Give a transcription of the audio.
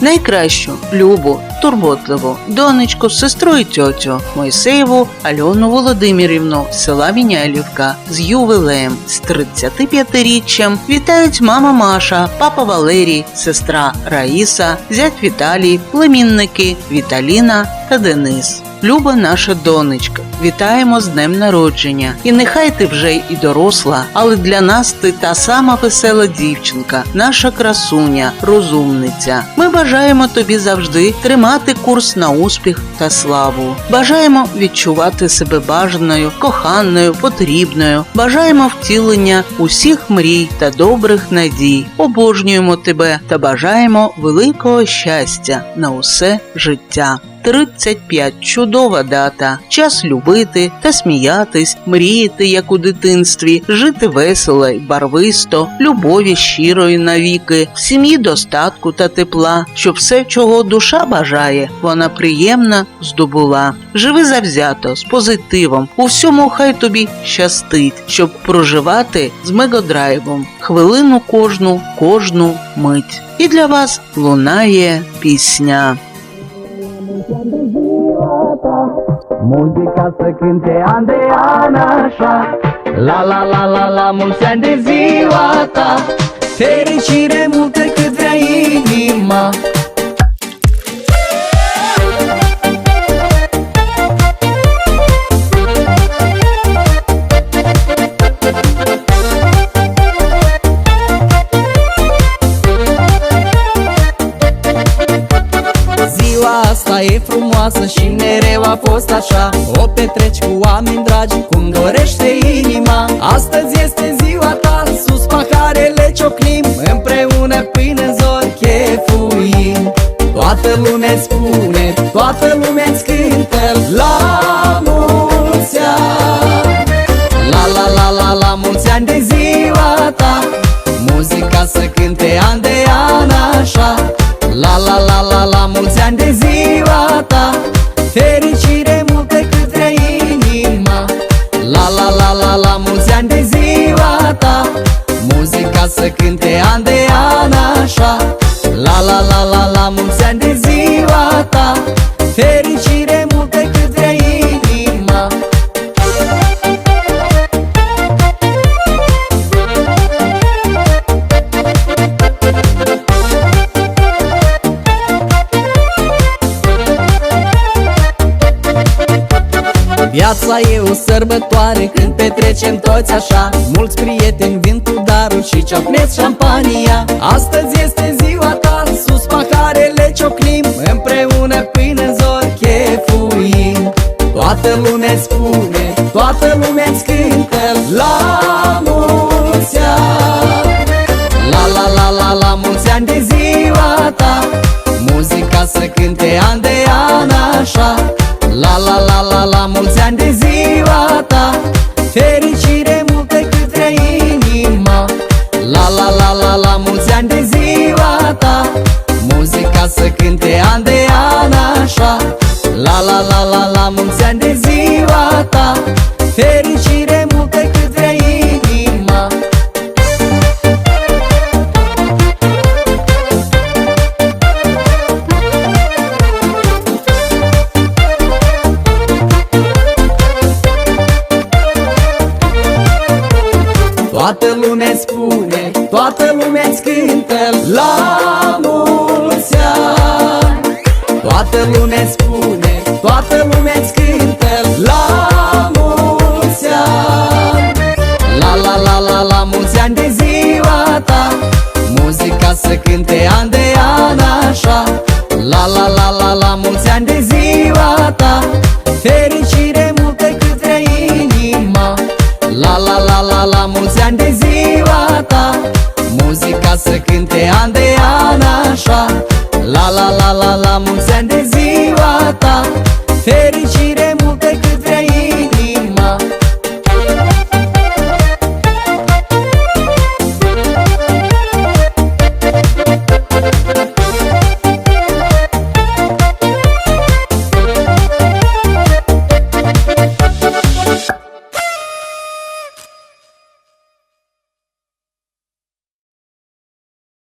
найкращу, любу, турботливу донечку, сестру і тьотю Мойсеєву Альону Володимирівну села Міняйлівка з ювілеєм з 35-річчям вітають мама Маша, папа Валерій, сестра Раїса, зять Віталій, племінники Віталіна та Денис. Люба наша донечка, вітаємо з днем народження. І нехай ти вже і доросла, але для нас ти та сама весела дівчинка, наша красуня, розумниця. Ми бажаємо тобі завжди тримати курс на успіх та славу. Бажаємо відчувати себе бажаною, коханою, потрібною. Бажаємо втілення усіх мрій та добрих надій. Обожнюємо тебе та бажаємо великого щастя на усе життя. 35 чудова дата. Час любити та сміятись, мріяти, як у дитинстві, жити весело й барвисто, любові щирої навіки, в сім'ї достатку та тепла, щоб все, чого душа бажає, вона приємна здобула. Живи завзято, з позитивом. У всьому хай тобі щастить, щоб проживати з мегадрайвом. Хвилину кожну, кожну мить. І для вас лунає пісня. Muzica să cânte an de an așa. La la la la la mulți ani de ziua ta. Fericire multă cât vrea inima. Ziua asta e frumoasă și mereu a fost așa. O petreci cu oameni dragi cum dorește inima. Astăzi este ziua ta, sus paharele ciocnim. Împreună până în zori chefuim. Toată lumea spune, toată lumea cântă. La mulți ani. La la la la la mulți ani de ziua ta. Muzica să cânte an de an așa. La la la la la mulți ani de ziua ta Viața e o sărbătoare când petrecem toți așa. Mulți prieteni vin cu daruri și ciocnesc șampania. Astăzi este ziua ta, sus paharele ciocnim. Împreună până în zori chefuim. Toată lumea spune, toată lumea cântă. La mulți ani. La la la la la mulți ani de ziua ta. Muzica să cânte an de an așa. La la la la la mulți ani de ziua ta. Fericire multă cât vrea inima. La la la la la mulți ani de ziua ta. Muzica să cânte an de an așa. La la la la la mulți ani de ziua ta. Fericire Toată lumea spune, toată lumea cântă La mulți ani. Toată lumea spune, toată lumea cântă La mulți volta. Feliz